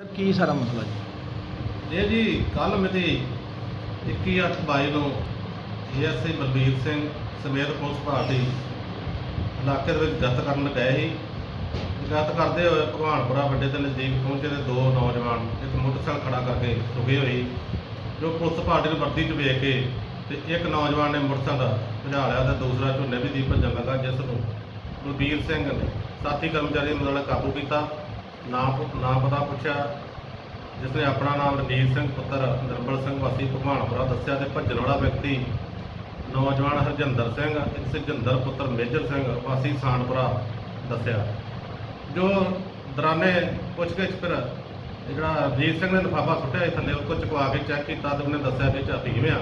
Sir, ਕੀ ਸਾਰਾ ਮਸਲਾ ਜੀ? ਇਹ ਜੀ ਕੱਲ ਮਿਤੀ 21/8/22 ਨੂੰ ਏਐਸਆਈ ਬਲਬੀਰ ਸਿੰਘ ਸਮੇਤ ਪੁਲਿਸ ਪਾਰਟੀ ਇਲਾਕੇ ਦੇ ਵਿੱਚ ਗਸ਼ਤ ਕਰਨ ਗਏ ਸੀ। ਗਸ਼ਤ ਕਰਦੇ ਹੋਏ ਭਗਵਾਨਪੁਰਾ ਵੱਡੇ ਦੇ ਨਜ਼ਦੀਕ ਪਹੁੰਚੇ ਤੇ ਦੋ ਨੌਜਵਾਨ ਇੱਕ ਮੋਟਰਸਾਈਕਲ ਖੜਾ ਕਰਕੇ ਰੁਕੇ ਹੋਏ ਜੋ ਪੁਲਿਸ ਪਾਰਟੀ ਨੂੰ ਵਰਦੀ 'ਚ ਵੇਖ ਕੇ ਤੇ ਇੱਕ ਨੌਜਵਾਨ ਨੇ ਮੋਟਰਸਾਈਕਲ ਭਜਾ ਲਿਆ ਤੇ ਦੂਸਰਾ ਝੋਨੇ ਵੀ ਦੀ ਭੱਜਣ ਲੱਗਾ, ਜਿਸ ਨੂੰ ਬਲਬੀਰ ਸਿੰਘ ਨੇ ਸਾਥੀ ਕਰਮਚਾਰੀ ਨੂੰ ਨਾਲ ਕਾਬੂ ਕੀਤਾ। ਨਾਮ ਨਾਮ ਪਤਾ ਪੁੱਛਿਆ। ਜਿਸ ਨੇ ਆਪਣਾ ਨਾਮ ਰਣਜੀਤ ਸਿੰਘ ਪੁੱਤਰ ਨਿਰਮਲ ਸਿੰਘ ਵਾਸੀ ਭਗਵਾਨਪੁਰਾ ਦੱਸਿਆ ਤੇ ਭੱਜਣ ਵਾਲਾ ਵਿਅਕਤੀ ਨੌਜਵਾਨ ਹਰਜਿੰਦਰ ਸਿੰਘ ਇੱਕ ਸੁਖਜਿੰਦਰ ਪੁੱਤਰ ਮੇਜਰ ਸਿੰਘ ਵਾਸੀ ਸਾਨਪੁਰਾ ਦੱਸਿਆ। ਜੋ ਦਰਾਨੇ ਪੁੱਛਗਿੱਛ ਫਿਰ ਜਿਹੜਾ ਰਣਜੀਤ ਸਿੰਘ ਨੇ ਲਿਫਾਫਾ ਸੁੱਟਿਆ ਸੀ, ਥੱਲੇ ਉਹ ਕੋ ਚੁਕਵਾ ਕੇ ਚੈੱਕ ਕੀਤਾ ਤੇ ਉਹਨੇ ਦੱਸਿਆ ਕਿ ਚਾਤੀ ਕਿਵੇਂ ਆ।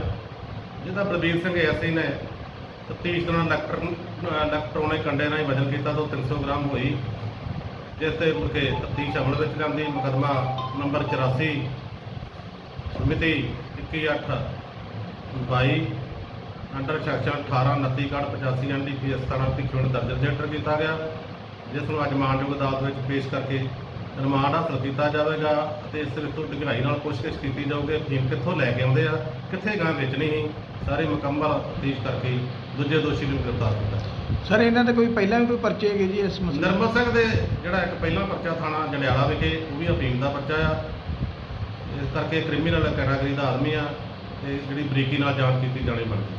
ਜਿਹਦਾ ਬਲਬੀਰ ਸਿੰਘ ਐਸਆਈ ਨੇ ਤਫਤੀਸ਼ ਦੌਰਾਨ ਇਲੈਕਟਰ ਇਲੈਕਟ੍ਰੋਨਿਕ ਕੰਡੇ ਨਾਲ ਹੀ ਵਜਨ ਕੀਤਾ ਤਾਂ ਉਹ 300 ਗ੍ਰਾਮ ਹੋਈ। ਜਿਸ ਤੇ ਮੁੜ ਕੇ ਤਫਤੀਸ਼ ਅਮਲ ਵਿੱਚ ਲਿਆਂਦੀ, ਮੁਕੱਦਮਾ ਨੰਬਰ 84 ਮਿਤੀ 21/8 22 ਅੰਡਰ ਸੈਕਸ਼ਨ 18 29 ਕਾਰਡ 85 ਐਨਡੀਪੀਐਸ ਥਾਣਾ ਭਿੱਖੀਵਿੰਡ ਦਰਜ ਰਜਿਸਟਰ ਕੀਤਾ ਗਿਆ, ਜਿਸ ਨੂੰ ਅੱਜ ਮਾਨਯੋਗ ਅਦਾਲਤ ਵਿੱਚ ਪੇਸ਼ ਕਰਕੇ ਰਿਮਾਂਡ ਹਾਸਲ ਕੀਤਾ ਜਾਵੇਗਾ ਅਤੇ ਇਸ ਵਿੱਚ ਤੋਂ ਡੂੰਘਾਈ ਨਾਲ ਪੁੱਛਗਿੱਛ ਕੀਤੀ ਜਾਊਗੀ। ਫੀਮ ਕਿੱਥੋਂ ਲੈ ਕੇ ਆਉਂਦੇ ਆ? ਕਿੱਥੇ ਗਾਂ ਵੇਚਣੀ ਸੀ? ਸਾਰੀ ਮੁਕੰਮਲ ਤਫਤੀਸ਼ ਕਰਕੇ ਦੂਜੇ ਦੋਸ਼ੀ ਨੂੰ ਗ੍ਰਿਫਤਾਰ ਕੀਤਾ। ਸਰ ਇਹਨਾਂ ਦੇ ਕੋਈ ਪਹਿਲਾਂ ਵੀ ਕੋਈ ਪਰਚੇ ਹੈਗੇ ਜੀ ਇਸ ਮਸਲੇ ਨਰਮਲ ਸਿੰਘ ਦੇ ਜਿਹੜਾ ਇੱਕ ਪਹਿਲਾ ਪਰਚਾ ਥਾਣਾ ਜੰਡਿਆਲਾ ਵਿਖੇ ਉਹ ਵੀ ਅਫੀਮ ਦਾ ਪਰਚਾ ਆ। ਇਸ ਕਰਕੇ ਕ੍ਰਿਮੀਨਲ ਕੈਟਾਗਰੀ ਦਾ ਆਦਮੀ ਆ ਤੇ ਜਿਹੜੀ ਬਰੀਕੀ ਨਾਲ ਜਾਂਚ ਕੀਤੀ ਜਾਣੀ ਬਣਦੀ